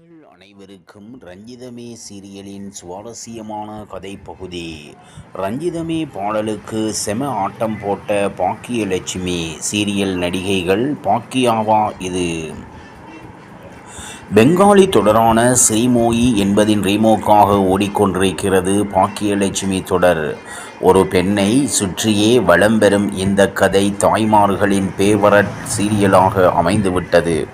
மக்கள் அனைவருக்கும் ரஞ்சிதமே சீரியலின் சுவாரஸ்யமான கதை பகுதி ரஞ்சிதமே பாடலுக்கு செம ஆட்டம் போட்ட பாக்கியலட்சுமி சீரியல் நடிகைகள் பாக்கியாவா இது? பெங்காலி தொடரான ஸ்ரீமோயி என்பதின் ரீமோக்காக ஓடிக்கொண்டிருக்கிறது பாக்கியலட்சுமி தொடர். ஒரு பெண்ணை சுற்றியே வளம் பெறும் இந்த கதை தாய்மார்களின் பேவரட் சீரியலாக அமைந்துவிட்டது.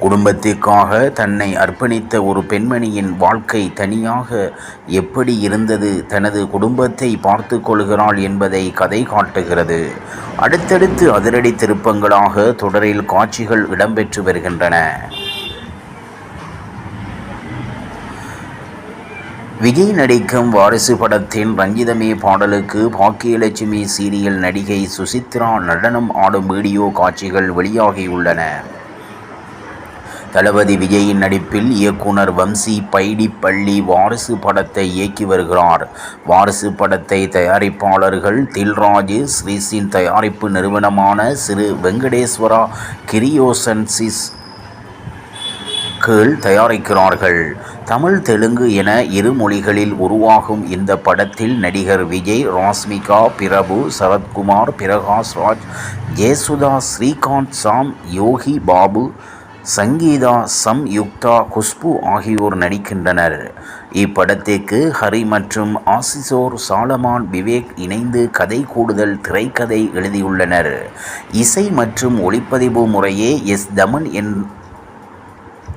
குடும்பத்திற்காக தன்னை அர்ப்பணித்த ஒரு பெண்மணியின் வாழ்க்கை தனியாக எப்படி இருந்தது? தனது குடும்பத்தை பார்த்து கொள்கிறாள் என்பதை கதை காட்டுகிறது. அடுத்தடுத்து அதிரடி திருப்பங்களாக தொடரில் காட்சிகள் இடம்பெற்று வருகின்றன. விஜய் நடிக்கும் வாரிசு படத்தின் ரஞ்சிதமே பாடலுக்கு பாக்கியலட்சுமி சீரியல் நடிகை சுசித்ரா நடனம் ஆடும் வீடியோ காட்சிகள் வெளியாகியுள்ளன. தளபதி விஜயின் நடிப்பில் இயக்குனர் வம்சி பைடிப்பள்ளி வாரிசு படத்தை இயக்கி வருகிறார். வாரிசு படத்தை தயாரிப்பாளர்கள் தில்ராஜ் ஸ்ரீசின் தயாரிப்பு நிறுவனமான சிறு வெங்கடேஸ்வரா கிரியோசன்சிஸ் கீழ் தயாரிக்கிறார்கள். தமிழ் தெலுங்கு என இரு மொழிகளில் உருவாகும் இந்த படத்தில் நடிகர் விஜய் ராஸ்மிகா பிரபு சரத்குமார் பிரகாஷ் ராஜ் ஜெயசுதா ஸ்ரீகாந்த் சாம் யோகி பாபு சங்கீதா சம்யுக்தா குஷ்பு ஆகியோர் நடிக்கின்றனர். இப்படத்திற்கு ஹரி மற்றும் ஆசிசோர் சாலமான் விவேக் இணைந்து கதை கூடுதல் திரைக்கதை எழுதியுள்ளனர். இசை மற்றும் ஒளிப்பதிவு முறையே S Thaman N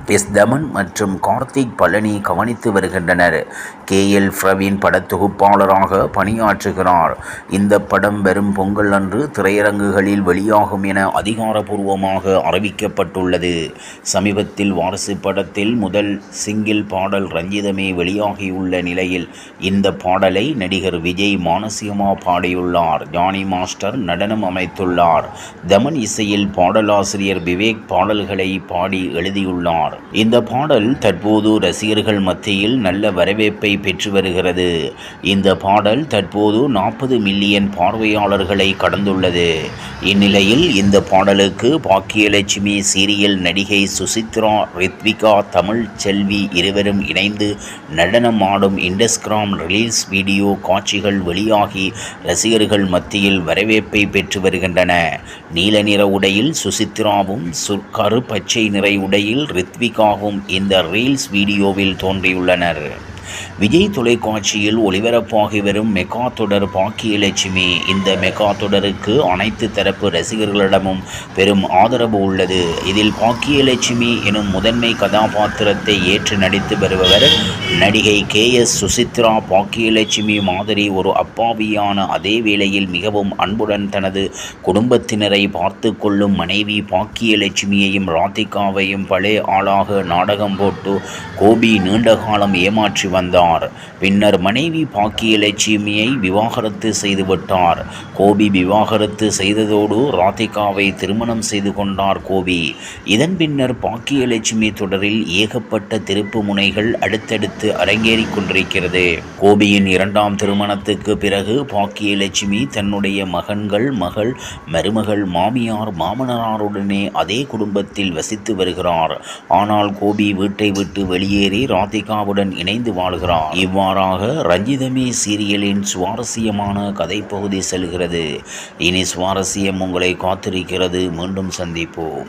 S Thaman மற்றும் கார்த்திக் பழனி கவனித்து வருகின்றனர். கே. எல். பிரவீன் படத்தொகுப்பாளராக பணியாற்றுகிறார். இந்த படம் வரும் பொங்கல் அன்று திரையரங்குகளில் வெளியாகும் என அதிகாரபூர்வமாக அறிவிக்கப்பட்டுள்ளது. சமீபத்தில் வாரிசு படத்தில் முதல் சிங்கிள் பாடல் ரஞ்சிதமே வெளியாகியுள்ள நிலையில் இந்த பாடலை நடிகர் விஜய் மானசியமா பாடியுள்ளார். ஜானி மாஸ்டர் நடனம் அமைத்துள்ளார். தமன் இசையில் பாடலாசிரியர் விவேக் பாடல்களை பாடி எழுதியுள்ளார். இந்த பாடல் தற்போது ரசிகர்கள் மத்தியில் நல்ல வரவேற்பை பெற்று வருகிறது. இந்த பாடல் தற்போது நாற்பது மில்லியன் பார்வையாளர்களை கடந்துள்ளது. இந்நிலையில் இந்த பாடலுக்கு பாக்கியலட்சுமி சீரியல் நடிகை சுசித்ரா ரித்விகா தமிழ் செல்வி இருவரும் இணைந்து நடனம் ஆடும் இண்டஸ்கிராம் ரிலீஸ் வீடியோ காட்சிகள் வெளியாகி ரசிகர்கள் மத்தியில் வரவேற்பை பெற்று வருகின்றன. நீல நிற உடையில் சுசித்ராவும் கரு பச்சை நிறை உடையில் ரித்வி ரித்விகாவும் இந்த ரீல்ஸ் வீடியோவில் தோன்றியுள்ளனர். விஜய் தொலைக்காட்சியில் ஒளிபரப்பாகி வரும் மெகா தொடர் பாக்கியலட்சுமி இந்த மெகா தொடருக்கு அனைத்து தரப்பு ரசிகர்களிடமும் பெரும் ஆதரவு உள்ளது. இதில் பாக்கியலட்சுமி எனும் முதன்மை கதாபாத்திரத்தை ஏற்று நடித்து வருபவர் நடிகை கே எஸ் சுசித்ரா. பாக்கியலட்சுமி மாதிரி ஒரு அப்பாவியான அதே வேளையில் மிகவும் அன்புடன் தனது குடும்பத்தினரை பார்த்து கொள்ளும் மனைவி பாக்கியலட்சுமியையும் ராதிகாவையும் பழைய ஆளாக நாடகம் போட்டு கோபி நீண்ட காலம் ஏமாற்றி வந்தார். பின்னர் மனைவி பாக்கியலட்சுமியை விவாகரத்து செய்துவிட்டார் கோபி விவாகரத்து செய்ததோடு ராதிகாவை திருமணம் செய்து கொண்டார் கோபி. இதன் பின்னர் பாக்கியலட்சுமி தொடரில் ஏகப்பட்ட திருப்பு முனைகள் அடுத்தடுத்து அரங்கேறிக் கொண்டிருக்கிறது. கோபியின் இரண்டாம் திருமணத்துக்கு பிறகு பாக்கியலட்சுமி தன்னுடைய மகன்கள் மகள் மருமகள் மாமியார் மாமனாருடனே அதே குடும்பத்தில் வசித்து வருகிறார். ஆனால் கோபி வீட்டை விட்டு வெளியேறி ராதிகாவுடன் இணைந்து வாழ்கிறார் இவ்வாறாக ரஞ்சிதமே சீரியலின் சுவாரஸ்யமான கதைப்பகுதி செல்கிறது. இனி சுவாரஸ்யம் உங்களை காத்திருக்கிறது. மீண்டும் சந்திப்போம்.